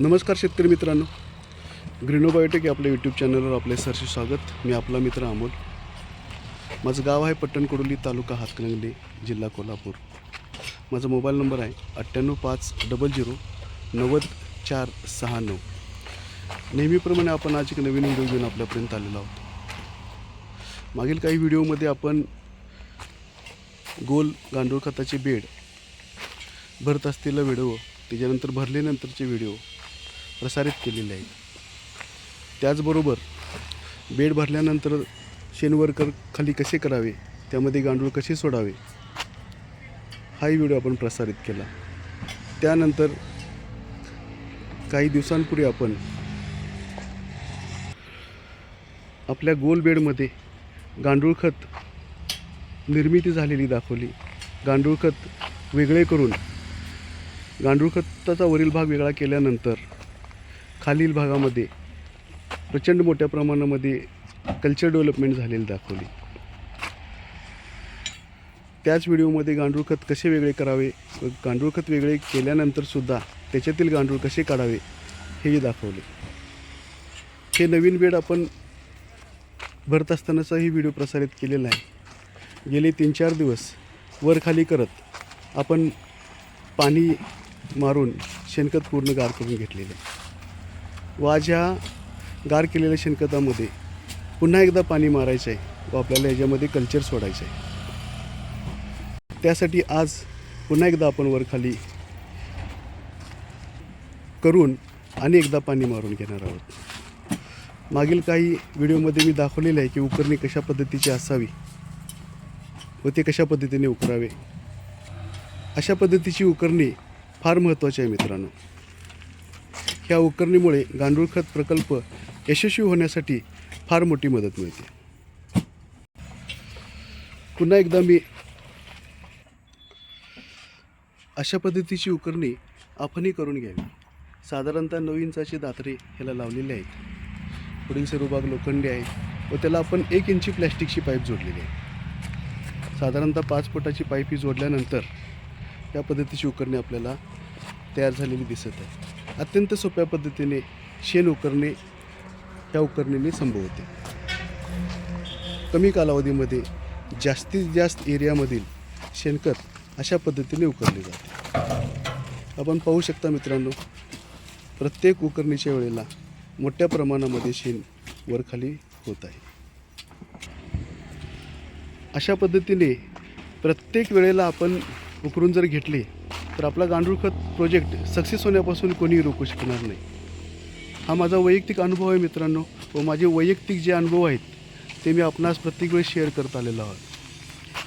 नमस्कार शेतकरी मित्रांनो. ग्रीनो बायोटेक या आपल्या यूट्यूब चॅनलवर आपले सरसे स्वागत. मी आपला मित्र अमोल. माझं गाव आहे पट्टण कुडोली तालुका हातकणंगले जिल्हा कोल्हापूर. माझा मोबाईल नंबर आहे अठ्ठ्याण्णव पाच डबल झिरो नव्वद चार सहा नऊ. नेहमीप्रमाणे आपण आज एक नवीन व्हिडिओ घेऊन आपल्यापर्यंत आलेलो आहोत. मागील काही व्हिडिओमध्ये आपण गोल गांडूळ खताचे बेड भरत असलेला व्हिडिओ त्याच्यानंतर भरल्यानंतरचे व्हिडिओ प्रसारित केलेले आहेत. त्याचबरोबर बेड भरल्यानंतर शेनवरकर खाली कसे करावे त्यामध्ये गांडूळ कसे सोडावे हाही व्हिडिओ आपण प्रसारित केला. त्यानंतर काही दिवसांपूर्वी आपण आपल्या गोल बेडमध्ये गांडूळ खत निर्मिती झालेली दाखवली. गांडूळ खत वेगळे करून गांडूळ खताचा वरील भाग वेगळा केल्यानंतर खालील भागामध्ये प्रचंड मोठ्या प्रमाणामध्ये कल्चर डेव्हलपमेंट झालेली दाखवली. त्याच व्हिडिओमध्ये गांडूळ खत कसे वेगळे करावे? व गांडूळ खत वेगळे केल्यानंतरसुद्धा त्याच्यातील गांडूळ कसे काढावे हेही दाखवले. हे नवीन बेड आपण भरत असतानाचाही व्हिडिओ प्रसारित केलेला आहे. गेले तीन चार दिवस वर खाली करत आपण पाणी मारून शेणखत पूर्ण गार करून घेतलेलं आहे. वाज्या गार केलेल्या शेणखतामध्ये पुन्हा एकदा पाणी मारायचं आहे व आपल्याला याच्यामध्ये कल्चर सोडायचं आहे त्यासाठी आज पुन्हा एकदा आपण वर खाली करून आणि एकदा पाणी मारून घेणार आहोत. मागील काही व्हिडिओमध्ये मी दाखवलेलं आहे की उकरणी कशा पद्धतीची असावी व ते कशा पद्धतीने उकरावे. अशा पद्धतीची उकरणी फार महत्त्वाची आहे मित्रांनो. ह्या उकरणीमुळे गांडूळ खत प्रकल्प यशस्वी होण्यासाठी फार मोठी मदत मिळते. पुन्हा एकदा मी अशा पद्धतीची उकरणी आपणही करून घ्यावी. साधारणतः नऊ इंचाचे दातरे ह्याला लावलेले आहेत. पुढील सर्व भाग लोखंडी आहे व त्याला आपण एक इंची प्लॅस्टिकची पाईप जोडलेली आहे. साधारणतः पाच फुटाची पाईप ही जोडल्यानंतर या पद्धतीची उकरणी आपल्याला तयार झालेली दिसत आहे अत्यंत सोप्या पद्धतीने शेण उकरणे या उकरणीने संभवते कमी कालावधीमध्ये जास्तीत जास्त एरियामधील शेणखत अशा पद्धतीने उकरले जाते. आपण पाहू शकता मित्रांनो प्रत्येक उकरणीच्या वेळेला मोठ्या प्रमाणामध्ये शेण वरखाली होत आहे. अशा पद्धतीने प्रत्येक वेळेला आपण उकरून जर घेतले तर आपला गांडूळ खत प्रोजेक्ट सक्सेस होण्यापासून कोणीही रोखू शकणार नाही. हा माझा वैयक्तिक अनुभव आहे मित्रांनो व माझे वैयक्तिक जे अनुभव आहेत ते मी आपणास प्रत्येक वेळेस शेअर करत आलेलो आहोत.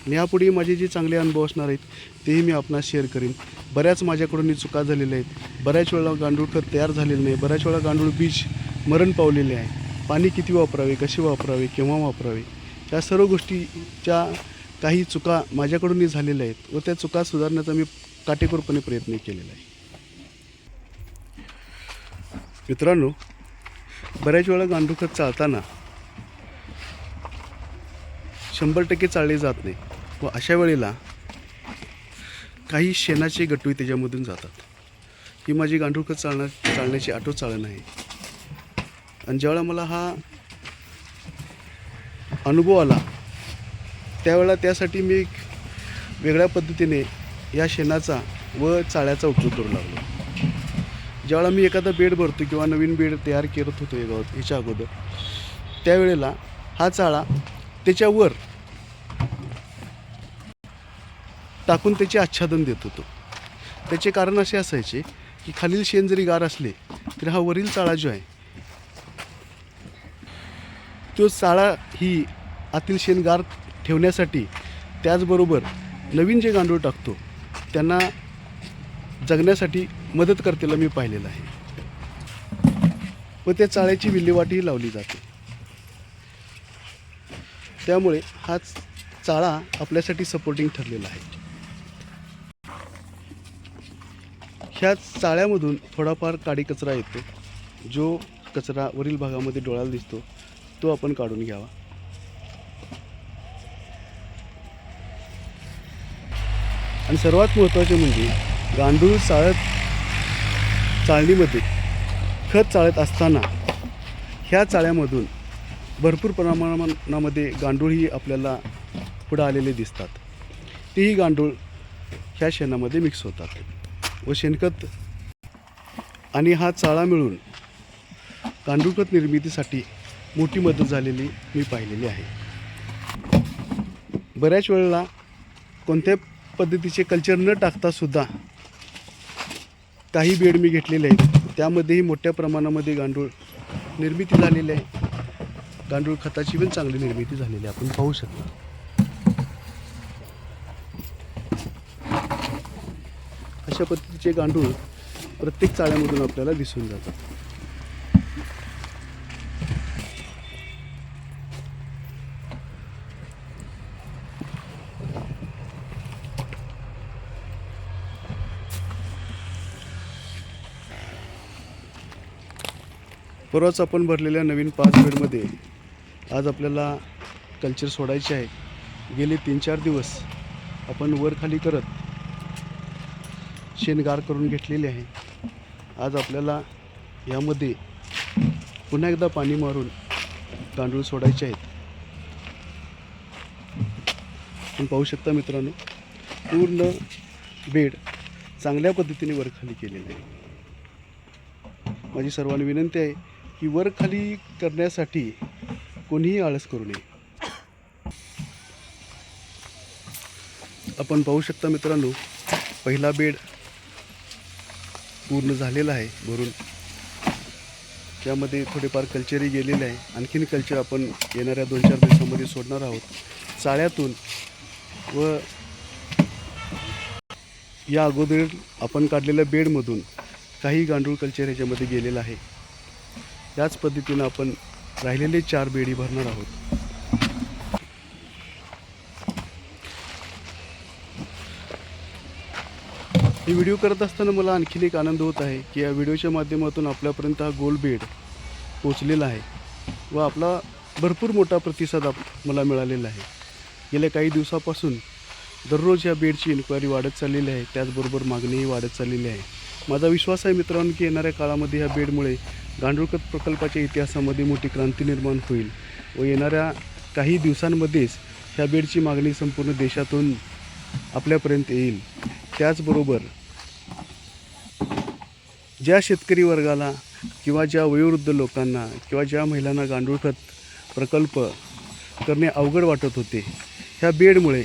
आणि यापुढे माझे जे चांगले अनुभव असणार आहेत तेही मी आपणास शेअर करीन. बऱ्याच माझ्याकडून चुका झालेल्या आहेत. बऱ्याच वेळा गांडूळ खत तयार झालेलं नाही. बऱ्याच वेळा गांडूळ बीज मरण पावलेले आहे. पाणी किती वापरावे कसे वापरावे केव्हा वापरावे या सर्व गोष्टीच्या काही चुका माझ्याकडूनही झालेल्या आहेत व त्या चुका सुधारण्याचा मी काटेकोरपणे प्रयत्न केलेला आहे. मित्रांनो बऱ्याच वेळा गांडूळखत चालताना शंभर टक्के चालले जात नाही व अशा वेळेला काही शेणाचे गटवी त्याच्यामधून जातात. ही माझी गांडूळ खत चालणार चालण्याची आटो चालणं आहे. आणि ज्यावेळा मला हा अनुभव आला त्यावेळेला त्यासाठी मी एक वेगळ्या पद्धतीने या शेणाचा व चाळ्याचा उपयोग करू लागलो. ज्यावेळेला मी एखादा बेड भरतो किंवा नवीन बेड तयार करत होतो या गावात ह्याच्या अगोदर त्यावेळेला हा चाळा त्याच्यावर टाकून त्याचे आच्छादन देत होतो. त्याचे कारण असे असायचे की खालील शेण जरी गार असले तरी हा वरील चाळा जो आहे तो चाळा ही आतील शेण गार ठेवण्यासाठी त्याचबरोबर नवीन जे गांडूळ टाकतो त्यांना जगण्यासाठी मदत करतेला मी पाहिलेलं आहे. व त्या चाळ्याची विल्हेवाटही लावली जाते. त्यामुळे हा चाळा आपल्यासाठी सपोर्टिंग ठरलेला आहे. ह्या चाळ्यामधून थोडाफार काडी कचरा येतो. जो कचरा वरील भागामध्ये डोळ्याला दिसतो तो आपण काढून घ्यावा. आणि सर्वात महत्त्वाचे म्हणजे गांडूळ चाळत चाळणीमध्ये खत चाळत असताना ह्या चाळ्यामधून भरपूर प्रमाणामध्ये गांडूळही आपल्याला पुढं आलेले दिसतात. तेही गांडूळ ह्या शेणामध्ये मिक्स होतात व शेणखत आणि हा चाळा मिळून गांडूळखत निर्मितीसाठी मोठी मदत झालेली मी पाहिलेली आहे. बऱ्याच वेळेला कोणत्या पद्धतीचे कल्चर न टाकता सुद्धा काही बेड मी घेतलेले आहेत. त्यामध्येही मोठ्या प्रमाणामध्ये गांडूळ निर्मिती झालेली आहे. गांडूळ खताची पण चांगली निर्मिती झालेली आहे. आपण पाहू शकतो. अशा पद्धतीचे गांडूळ प्रत्येक चाळ्यामधून आपल्याला दिसून जातात. परवाच आपण भरलेल्या नवीन पाच बेडमध्ये आज आपल्याला कल्चर सोडायचे आहे. गेले तीन चार दिवस आपण वर खाली करत शेणगार करून घेतलेले आहे. आज आपल्याला यामध्ये पुन्हा एकदा पाणी मारून गांडूळ सोडायचे आहेत. आपण पाहू शकता मित्रांनो पूर्ण बेड चांगल्या पद्धतीने वर खाली केलेले आहे. माझी सर्वांनी विनंती आहे की वर खाली करण्यासाठी कोणीही आळस करू नये. आपण पाहू शकता मित्रांनो पहिला बेड पूर्ण झालेला आहे भरून. त्यामध्ये थोडेफार कल्चरही गेलेले आहे. आणखीन कल्चर आपण येणाऱ्या दोन चार दिवसामध्ये सोडणार आहोत. चाळ्यातून व या अगोदर आपण काढलेल्या बेडमधून काही गांडूळ कल्चर ह्याच्यामध्ये गेलेलं आहे. याच पद्धतीनं आपण राहिलेले चार बेडी भरणार आहोत. हे व्हिडिओ करत असताना मला आणखीन एक आनंद होत आहे की या व्हिडिओच्या माध्यमातून आपल्यापर्यंत हा गोल बेड पोचलेला आहे व आपला भरपूर मोठा प्रतिसाद आप मला मिळालेला आहे. गेल्या काही दिवसापासून दररोज या बेडची इन्क्वायरी वाढत चाललेली आहे. त्याचबरोबर मागणीही वाढत चाललेली आहे. माझा विश्वास आहे मित्रांनो की येणाऱ्या काळामध्ये ह्या बेडमुळे गांडूळखत प्रकल्पाच्या इतिहासामध्ये मोठी क्रांती निर्माण होईल व येणाऱ्या काही दिवसांमध्येच ह्या बेडची मागणी संपूर्ण देशातून आपल्यापर्यंत येईल. त्याचबरोबर ज्या शेतकरी वर्गाला किंवा ज्या वयोवृद्ध लोकांना किंवा ज्या महिलांना गांडूळखत प्रकल्प करणे अवघड वाटत होते ह्या बेडमुळे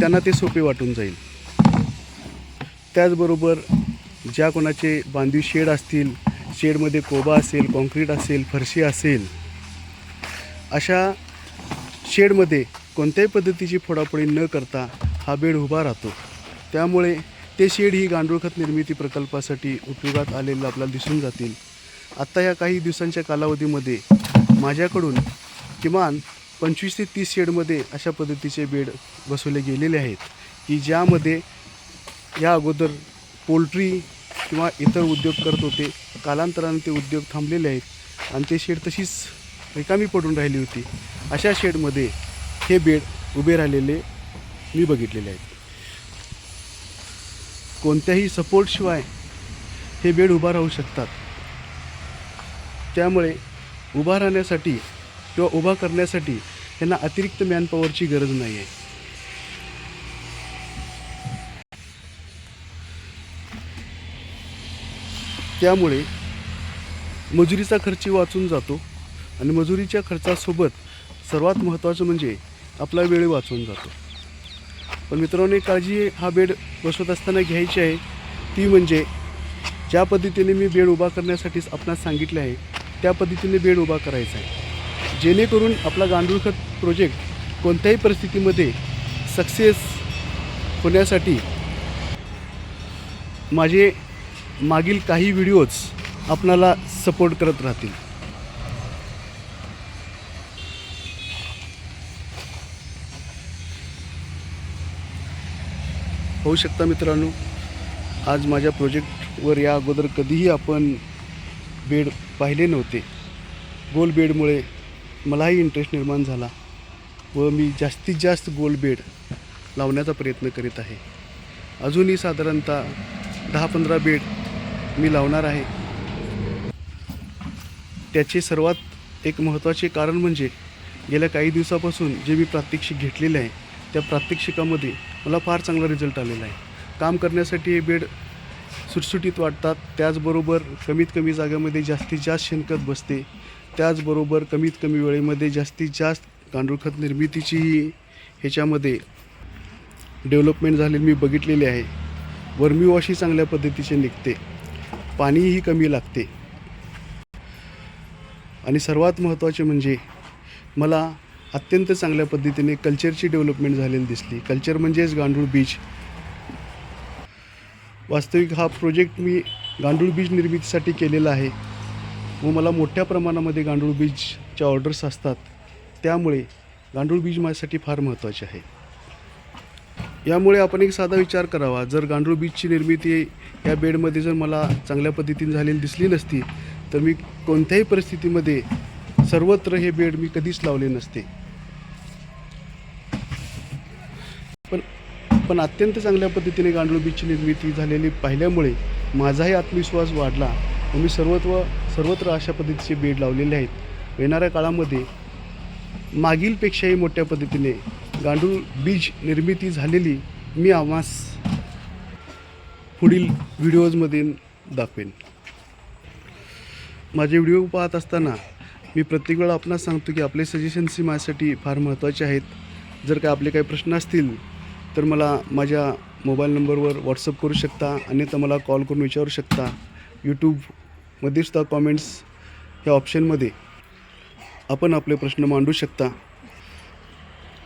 त्यांना ते सोपे वाटून जाईल. त्याचबरोबर ज्या कोणाचे बांधीव शेड असतील शेडमध्ये कोबा असेल कॉन्क्रीट असेल फरशी असेल अशा शेडमध्ये कोणत्याही पद्धतीची फोडाफोडी न करता हा बेड उभा राहतो. त्यामुळे ते शेड ही गांडूळखत निर्मिती प्रकल्पासाठी उपयोगात आलेलं आपल्याला दिसून जातील. आत्ता या काही दिवसांच्या कालावधीमध्ये माझ्याकडून किमान पंचवीस ते तीस शेडमध्ये अशा पद्धतीचे बेड बसवले गेलेले आहेत की ज्यामध्ये या अगोदर पोल्ट्री किंवा इतर उद्योग करत होते. कालांतराने ते उद्योग थांबलेले आहेत. आणि ते शेड तशीच रिकामी पडून राहिली होती. अशा शेडमध्ये हे बेड उभे राहिलेले मी बघितलेले आहेत. कोणत्याही सपोर्टशिवाय हे बेड उभा राहू शकतात. त्यामुळे उभा राहण्यासाठी किंवा उभा करण्यासाठी त्यांना अतिरिक्त मॅनपॉवरची गरज नाही आहे त्यामुळे मजुरीचा खर्च वाचून जातो आणि मजुरीच्या खर्चासोबत सर्वात महत्त्वाचं म्हणजे आपला वेळ वाचून जातो. पण मित्रांनो काळजी हा बेड बसवत असताना घ्यायची आहे. ती म्हणजे ज्या पद्धतीने मी बेड उभा करण्यासाठी आपणास सांगितले आहे त्या पद्धतीने बेड उभा करायचा आहे. जेणेकरून आपला गांडूळखत प्रोजेक्ट कोणत्याही परिस्थितीमध्ये सक्सेस होण्यासाठी माझे मागील काही व्हिडिओज आपणाला सपोर्ट करत राहतील. होऊ शकता मित्रांनो आज माझ्या प्रोजेक्टवर या अगोदर कधीही आपण बेड पाहिले नव्हते. गोल बेडमुळे मलाही इंटरेस्ट निर्माण झाला व मी जास्तीत जास्त गोल बेड लावण्याचा प्रयत्न करीत आहे. अजूनही साधारणतः दहा पंधरा बेड मी लावणार आहे. त्याचे सर्वात एक महत्त्वाचे कारण म्हणजे गेल्या काही दिवसापासून जे मी प्रात्यक्षिक घेतलेले आहे त्या प्रात्यक्षिकामध्ये मला फार चांगला रिझल्ट आलेला आहे. काम करण्यासाठी हे बेड सुटसुटीत वाटतात त्याचबरोबर कमीत कमी जागेमध्ये जास्तीत जास्त शेणखत बसते त्याचबरोबर कमीत कमी वेळेमध्ये जास्तीत जास्त गांडूळखत निर्मितीची ह्याच्यामध्ये डेव्हलपमेंट झालेली मी बघितलेली आहे. वर्मी वॉशही चांगल्या पद्धतीचे निघते. पाणीही कमी लागते. आणि सर्वात महत्त्वाचे म्हणजे मला अत्यंत चांगल्या पद्धतीने कल्चरची डेव्हलपमेंट झालेली दिसली. कल्चर म्हणजेच गांडूळ बीज. वास्तविक हा प्रोजेक्ट मी गांडूळ बीज निर्मितीसाठी केलेला आहे. व मला मोठ्या प्रमाणामध्ये गांडूळ बीजच्या ऑर्डर्स असतात. त्यामुळे गांडूळ बीज माझ्यासाठी फार महत्त्वाचे आहे. यामुळे आपण एक साधा विचार करावा. जर गांडूळ बीजची निर्मिती या बेडमध्ये जर मला चांगल्या पद्धतीने झालेली दिसली नसती तर मी कोणत्याही परिस्थितीमध्ये सर्वत्र हे बेड मी कधीच लावले नसते. पण पण अत्यंत चांगल्या पद्धतीने गांडूळ बीजची निर्मिती झालेली पाहिल्यामुळे माझाही आत्मविश्वास वाढला व मी सर्वत्र सर्वत्र अशा पद्धतीचे बेड लावलेले आहेत. येणाऱ्या काळामध्ये मागीलपेक्षाही मोठ्या पद्धतीने गांडूळ बीज निर्मिती झालेली मी आम्हास पुढील व्हिडिओजमध्ये दाखवेन. माझे व्हिडिओ पाहत असताना मी प्रत्येक वेळा आपणास सांगतो की आपले सजेशन्स ही माझ्यासाठी फार महत्त्वाचे आहेत. जर काय आपले काही प्रश्न असतील तर मला माझ्या मोबाईल नंबरवर व्हॉट्सअप करू शकता अन्यथा मला कॉल करून विचारू शकता. यूट्यूबमध्ये सुद्धा कॉमेंट्स ह्या ऑप्शनमध्ये आपण आपले प्रश्न मांडू शकता.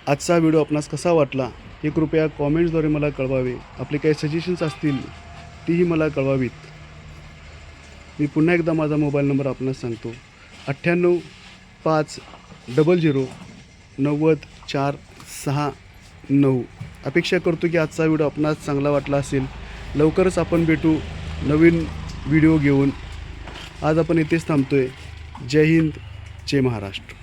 आजचा व्हिडिओ आपणास कसा वाटला हे कृपया कॉमेंट्सद्वारे मला कळवावे. आपले काही सजेशन्स असतील तीही मला कळवावीत. मी पुन्हा एकदा माझा मोबाईल नंबर आपणास सांगतो. अठ्ठ्याण्णव पाच डबल झिरो नव्वद चार सहा नऊ. अपेक्षा करतो की आजचा व्हिडिओ आपणास चांगला वाटला असेल लवकरच आपण भेटू नवीन व्हिडिओ घेऊन. आज आपण इथेच थांबतो आहे जय हिंद जय महाराष्ट्र.